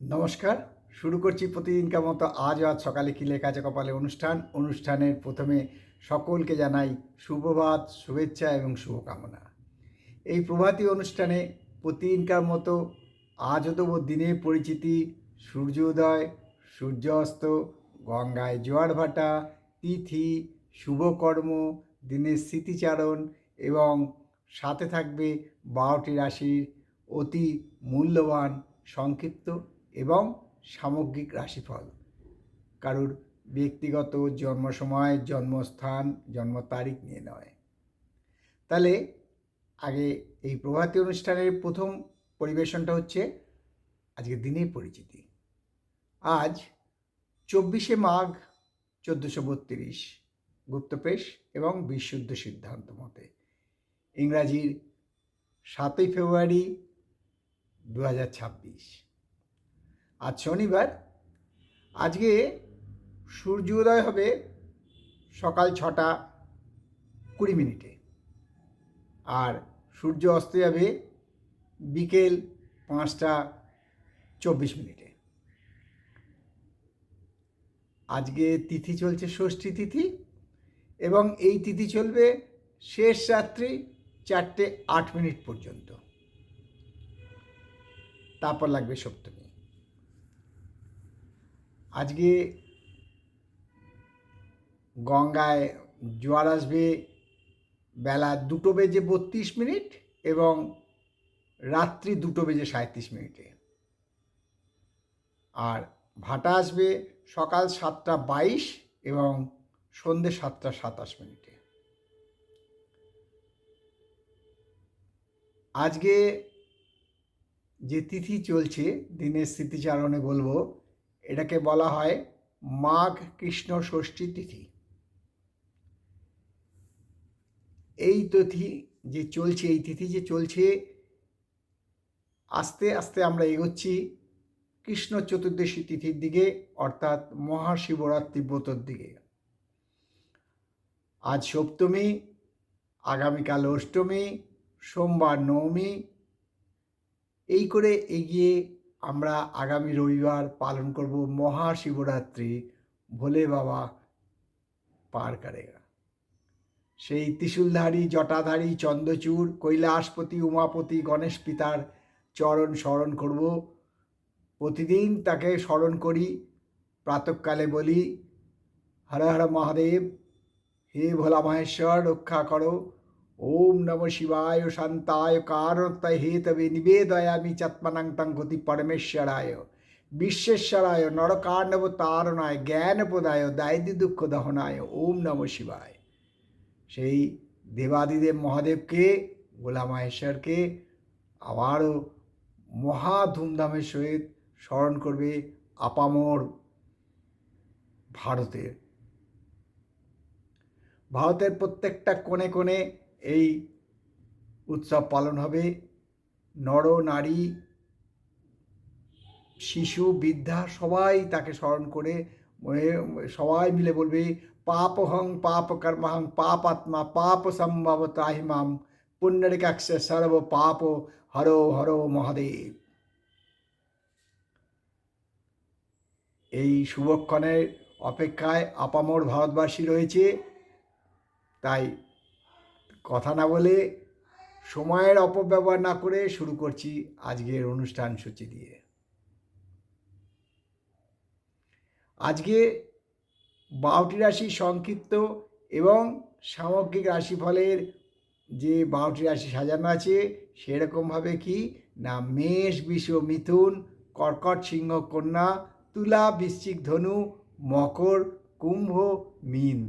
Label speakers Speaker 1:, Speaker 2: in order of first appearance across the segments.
Speaker 1: নমস্কার। শুরু করছি প্রতিদিনকার মতো আজ আজ সকালে কি লেখা আছে কপালে অনুষ্ঠান। অনুষ্ঠানের প্রথমে সকলকে জানাই সুপ্রভাত শুভেচ্ছা এবং শুভকামনা। এই প্রভাতী অনুষ্ঠানে প্রতিদিনকার মতো আজ তবু দিনের পরিচিতি সূর্যোদয় সূর্যাস্ত গঙ্গায় জোয়ার ভাটা, তিথি, শুভকর্ম, দিনের স্মৃতিচারণ এবং সাথে থাকবে বারোটি রাশির অতি মূল্যবান সংক্ষিপ্ত এবং সামগ্রিক রাশিফল। কারুর ব্যক্তিগত জন্ম সময় জন্মস্থান, জন্ম তারিখ নিয়ে নয়। তাহলে আগে এই প্রভাতী অনুষ্ঠানের প্রথম পরিবেশনটা হচ্ছে আজকে দিনের পরিচিতি। আজ চব্বিশে মাঘ চোদ্দোশো বত্রিশ গুপ্তপ্রেশ এবং বিশুদ্ধ সিদ্ধান্ত মতে। ইংরাজির সাতই ফেব্রুয়ারি দু হাজার ছাব্বিশ। আজ শনিবার। আজকে সূর্যোদয় হবে সকাল ছটা কুড়ি মিনিটে। আর সূর্য অস্ত যাবে বিকেল পাঁচটা চব্বিশ মিনিটে। আজকে তিথি চলছে ষষ্ঠী তিথি এবং এই তিথি চলবে শেষ রাত্রি চারটে আট মিনিট পর্যন্ত। তারপর লাগবে সপ্তমী। আজকে গঙ্গায় জোয়ার আসবে, বেলা দুটো বেজে বত্রিশ মিনিট এবং রাত্রি দুটো বেজে সাঁত্রিশ মিনিটে। আর ভাটা আসবে সকাল সাতটা বাইশ এবং সন্ধ্যে সাতটা সাতাশ মিনিটে। আজকে যে তিথি চলছে, দিনের স্মৃতিচারণে বলব এটাকে বলা হয় মাঘ কৃষ্ণ ষষ্ঠী তিথি। এই তিথি যে চলছে, এই তিথি যে চলছে, আস্তে আস্তে আমরা এগোচ্ছি কৃষ্ণ চতুর্দশী তিথির দিকে, অর্থাৎ মহাশিবরাত্রি ব্রতর দিকে। আজ সপ্তমী, আগামীকাল অষ্টমী, সোমবার নবমী, এই করে এগিয়ে আমরা আগামী রবিবার পালন করব মহাশিবরাত্রি ভোলে বাবা পার করেগা। সেই ত্রিশূলধারী, জটাধারী চন্দ্রচূড়, কৈলাসপতি, উমাপতি, গণেশ পিতার চরণ স্মরণ করব। প্রতিদিন তাকে স্মরণ করি, প্রাতকালে বলি, হর হর মহাদেব, হে ভোলা মহেশ্বর, রক্ষা করো ওম নম শিবায় শান্তায় কারণতায় হে তবে নিবেদয়ামি চাত্মানাং তং গতি পরমেশ্বরায় বিশ্বেশ্বরায় নরকাণ্ডব তারণায় জ্ঞানপ্রদায় দায়িত্ব দুঃখ দহনায় ওম নম শিবায় সেই দেবাদিদেব মহাদেবকে গোলা মাহেশ্বরকে আবারও মহা ধুমধামের সহিত স্মরণ করবে আপামর ভারতের। ভারতের প্রত্যেকটা কোণে কোণে এই উৎসব পালন হবে। নর, নারী, শিশু, বৃদ্ধা সবাই তাকে স্মরণ করে সবাই মিলে বলবে, পাপ হং, পাপ কর্মহং পাপ আত্মা, পাপ সম্ভব তাহিমাম পুণ্যরিকাক্ষ সর্ব পাপ, হরো হরো মহাদেব। এই শুভক্ষণের অপেক্ষায় আপামর ভারতবাসী রয়েছে। তাই কথা না বলে সময়ের অপব্যবহার না করে শুরু করছি আজকের অনুষ্ঠান সূচি দিয়ে। আজকে বারোটি রাশি সংক্ষিপ্ত এবং সামগ্রিক রাশিফলের যে বারোটি রাশি সাজানো আছে, সেরকমভাবে কি? না, মেষ, বিষ, মিথুন, কর্কট, সিংহ, কন্যা, তুলা, বৃশ্চিক ধনু, মকর, কুম্ভ, মিন।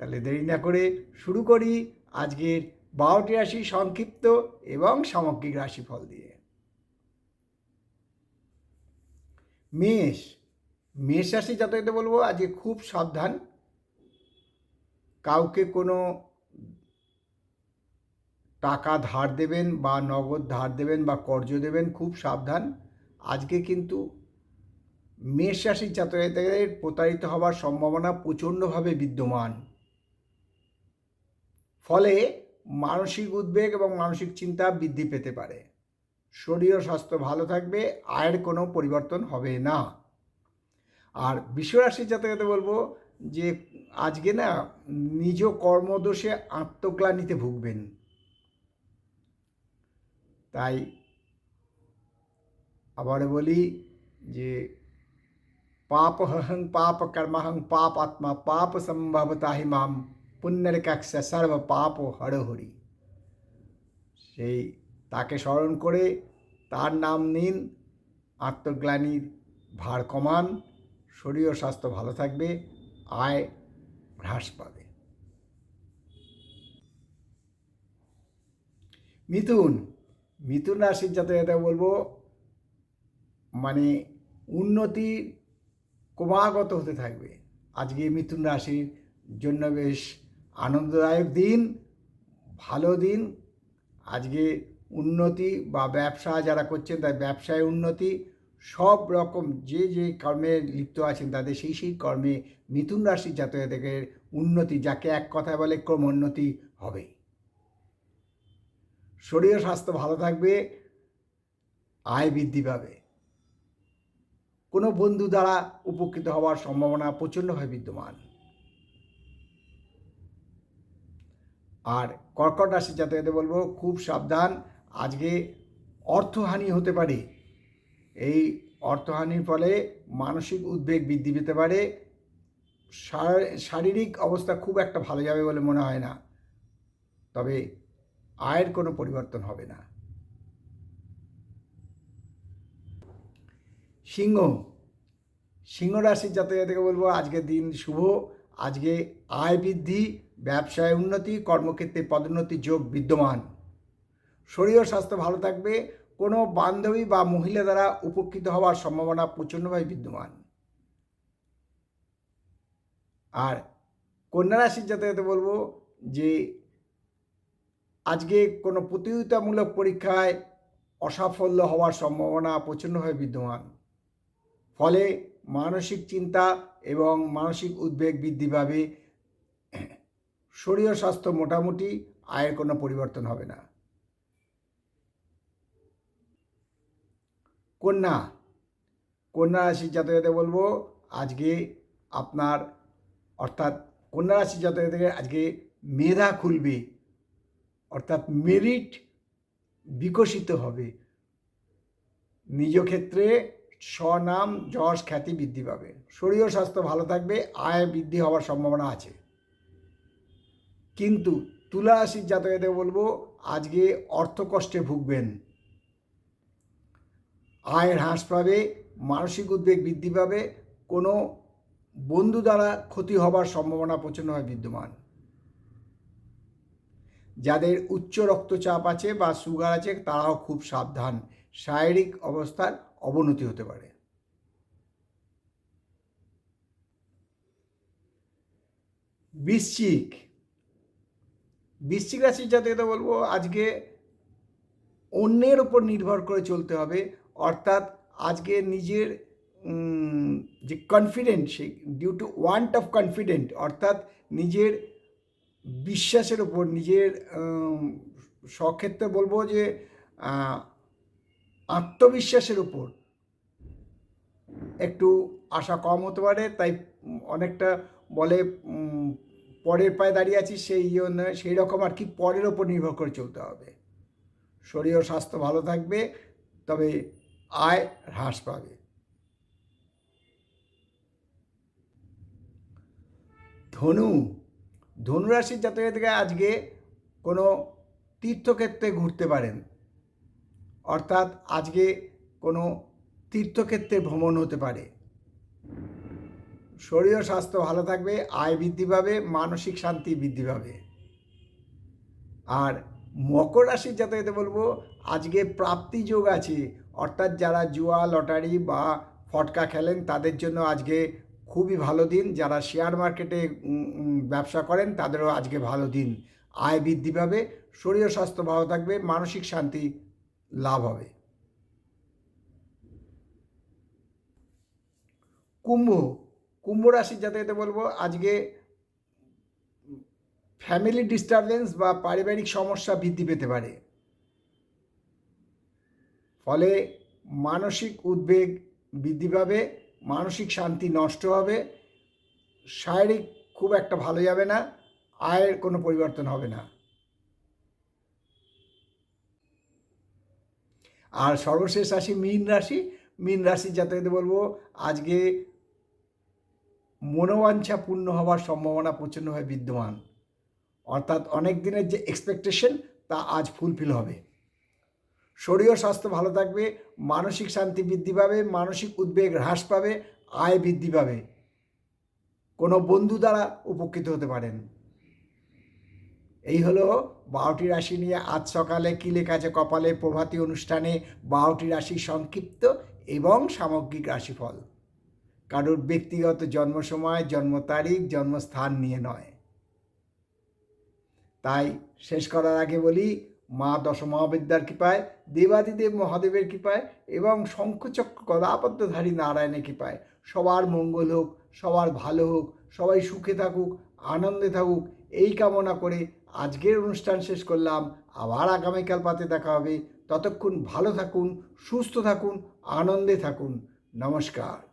Speaker 1: তাহলে দেরি না করে শুরু করি আজকের বারোটি রাশি সংক্ষিপ্ত এবং সামগ্রিক রাশিফল দিয়ে। মেষ মেষ রাশি যাতায়াতে বলব আজকে খুব সাবধান। কাউকে কোনো টাকা ধার দেবেন বা নগদ ধার দেবেন বা কর্জ দেবেন খুব সাবধান। আজকে কিন্তু মেষ রাশির যাতায়াতের প্রতারিত হওয়ার সম্ভাবনা প্রচণ্ডভাবে বিদ্যমান। ফলে মানসিক উদ্বেগ এবং মানসিক চিন্তা বৃদ্ধি পেতে পারে। শরীর স্বাস্থ্য ভালো থাকবে, আয়ের কোনো পরিবর্তন হবে না। আর বিশ্বরাশির জাতকতে বলব যে, আজকে না নিজ কর্মদোষে আত্মগ্লানিতে ভুগবেন। তাই আবার বলি যে, পাপ হহং পাপ কর্মহং পাপ আত্মা, পাপ সম্ভবতা হি মাম। পুণ্যের কাক্ষ সর্ব পাপ ও হরহরি সেই তাকে স্মরণ করে তার নাম নিন, আত্মগ্লানির ভার কমান, শরীর ও স্বাস্থ্য ভালো থাকবে, আয় হ্রাস পাবে। মিথুন মিথুন রাশির যাতে এটা বলব মানে উন্নতি ক্রমাগত হতে থাকবে। আজকে মিথুন রাশির জন্য বেশ আনন্দদায়ক দিন, ভালো দিন, আজকে উন্নতি বা ব্যবসা যারা করছেন তার ব্যবসায় উন্নতি, সব রকম যে যে কর্মে লিপ্ত আছেন তাদের সেই সেই কর্মে মিথুন রাশির জাতকদের উন্নতি, যাকে এক কথায় বলে ক্রমোন্নতি হবে। শরীর স্বাস্থ্য ভালো থাকবে, আয় বৃদ্ধি পাবে। কোনো বন্ধু দ্বারা উপকৃত হওয়ার সম্ভাবনা প্রচণ্ডভাবে বিদ্যমান। আর কর্কট রাশি জাতকদের বলব, খুব সাবধান। আজকে অর্থহানি হতে পারে। এই অর্থহানির ফলে মানসিক উদ্বেগ বৃদ্ধি পেতে পারে। শারীরিক অবস্থা খুব একটা ভালো যাবে বলে মনে হয় না। তবে আয়ের কোনো পরিবর্তন হবে না। সিংহ সিংহ রাশির জাতক বলব, আজকের দিন শুভ। আজকে আয় বৃদ্ধি, ব্যবসায় উন্নতি, কর্মক্ষেত্রে পদোন্নতি যোগ বিদ্যমান। শরীর স্বাস্থ্য ভালো থাকবে, কোনো বান্ধবী বা মহিলা দ্বারা উপকৃত হওয়ার সম্ভাবনা প্রচণ্ডভাবে বিদ্যমান। আর কন্যা রাশির যাতে বলব যে, আজকে কোনো প্রতিযোগিতামূলক পরীক্ষায় অসাফল্য হওয়ার সম্ভাবনা প্রচণ্ডভাবে বিদ্যমান। ফলে মানসিক চিন্তা এবং মানসিক উদ্বেগ বৃদ্ধি পাবে। শরীর স্বাস্থ্য মোটামুটি আয়ের কোনো পরিবর্তন হবে না। কন্যা কন্যা রাশির জাতকদের বলব, আজকে আপনার, অর্থাৎ কন্যা রাশির জাতকদের আজকে মেধা খুলবে, অর্থাৎ মেরিট বিকশিত হবে। নিজ ক্ষেত্রে স্বনাম যশ খ্যাতি বৃদ্ধি পাবে। শরীর স্বাস্থ্য ভালো থাকবে, আয় বৃদ্ধি হওয়ার সম্ভাবনা আছে। কিন্তু তুলা রাশির জাতকদের বলব, আজকে অর্থকষ্টে ভুগবেন। আয়ের হ্রাস পাবে, মানসিক উদ্বেগ বৃদ্ধি পাবে, কোনো বন্ধু দ্বারা ক্ষতি হবার সম্ভাবনা প্রচণ্ডভাবে বিদ্যমান। যাদের উচ্চ রক্তচাপ আছে বা সুগার আছে, তারাও খুব সাবধান। শারীরিক অবস্থার অবনতি হতে পারে। বৃশ্চিক। বৃশ্চিক রাশির জাতকতা বলব, আজকে অন্যের ওপর নির্ভর করে চলতে হবে। অর্থাৎ আজকে নিজের যে কনফিডেন্ট সেই due to want of confident অর্থাৎ নিজের বিশ্বাসের ওপর নিজের সক্ষেত্রে বলব যে আত্মবিশ্বাসের উপর একটু আশা কম হতে পারে, তাই অনেকটা বলে পরের পায়ে দাঁড়িয়ে আছি সেই জন্য সেই রকম আর কি পরের ওপর নির্ভর করে চলতে হবে। শরীর ও স্বাস্থ্য ভালো থাকবে, তবে আয় হ্রাস পাবে। ধনু ধনুরাশির থেকে আজকে কোনো তীর্থক্ষেত্রে ঘুরতে পারেন। অর্থাৎ আজকে কোনো তীর্থক্ষেত্রে ভ্রমণ হতে পারে। শরীর স্বাস্থ্য ভালো থাকবে, আয় বৃদ্ধি পাবে, মানসিক শান্তি বৃদ্ধি পাবে। আর মকর রাশির যাতে বলব, আজকে প্রাপ্তি যোগ আছে। অর্থাৎ যারা জুয়া, লটারি বা ফটকা খেলেন, তাদের জন্য আজকে খুবই ভালো দিন। যারা শেয়ার মার্কেটে ব্যবসা করেন, তাদেরও আজকে ভালো দিন। আয় বৃদ্ধি পাবে, শরীর স্বাস্থ্য ভালো থাকবে, মানসিক শান্তি লাভ হবে। কুম্ভ কুম্ভ রাশির যাতে বলব, আজকে ফ্যামিলি ডিস্টারবেন্স বা পারিবারিক সমস্যা বৃদ্ধি পেতে পারে। ফলে মানসিক উদ্বেগ বৃদ্ধি পাবে, মানসিক শান্তি নষ্ট হবে, শারীরিক খুব একটা ভালো যাবে না, আয়ের কোনো পরিবর্তন হবে না। আর সর্বশেষ রাশি মীন রাশি, মীন রাশির জাতকদের বলব, আজকে মনোবাঞ্ছা পূর্ণ হওয়ার সম্ভাবনা প্রচণ্ডভাবে বিদ্যমান। অর্থাৎ অনেক দিনের যে এক্সপেকটেশন তা আজ ফুলফিল হবে। শরীর স্বাস্থ্য ভালো থাকবে, মানসিক শান্তি বৃদ্ধি পাবে, মানসিক উদ্বেগ হ্রাস পাবে, আয় বৃদ্ধি পাবে। কোনো বন্ধু দ্বারা উপকৃত হতে পারেন। এই হলো বারোটি রাশি নিয়ে আজ সকালে কিলে আছে কপালে প্রভাতী অনুষ্ঠানে বারোটি রাশি সংক্ষিপ্ত এবং সামগ্রিক রাশিফল। কারোর ব্যক্তিগত জন্ম সময় জন্ম তারিখ জন্মস্থান নিয়ে নয়। তাই শেষ করার আগে বলি, মা দশমহাবিদ্যার কৃপায়, দেবাদিদেব মহাদেবের কৃপায় এবং শঙ্খচক্র গদাপদ্মধারী নারায়ণের কৃপায় সবার মঙ্গল হোক, সবার ভালো হোক, সবাই সুখে থাকুক, আনন্দে থাকুক, এই কামনা করে আজকের অনুষ্ঠান শেষ করলাম। আবার আগামীকাল পাতে দেখা হবে। ততক্ষণ ভালো থাকুন, সুস্থ থাকুন, আনন্দে থাকুন। নমস্কার।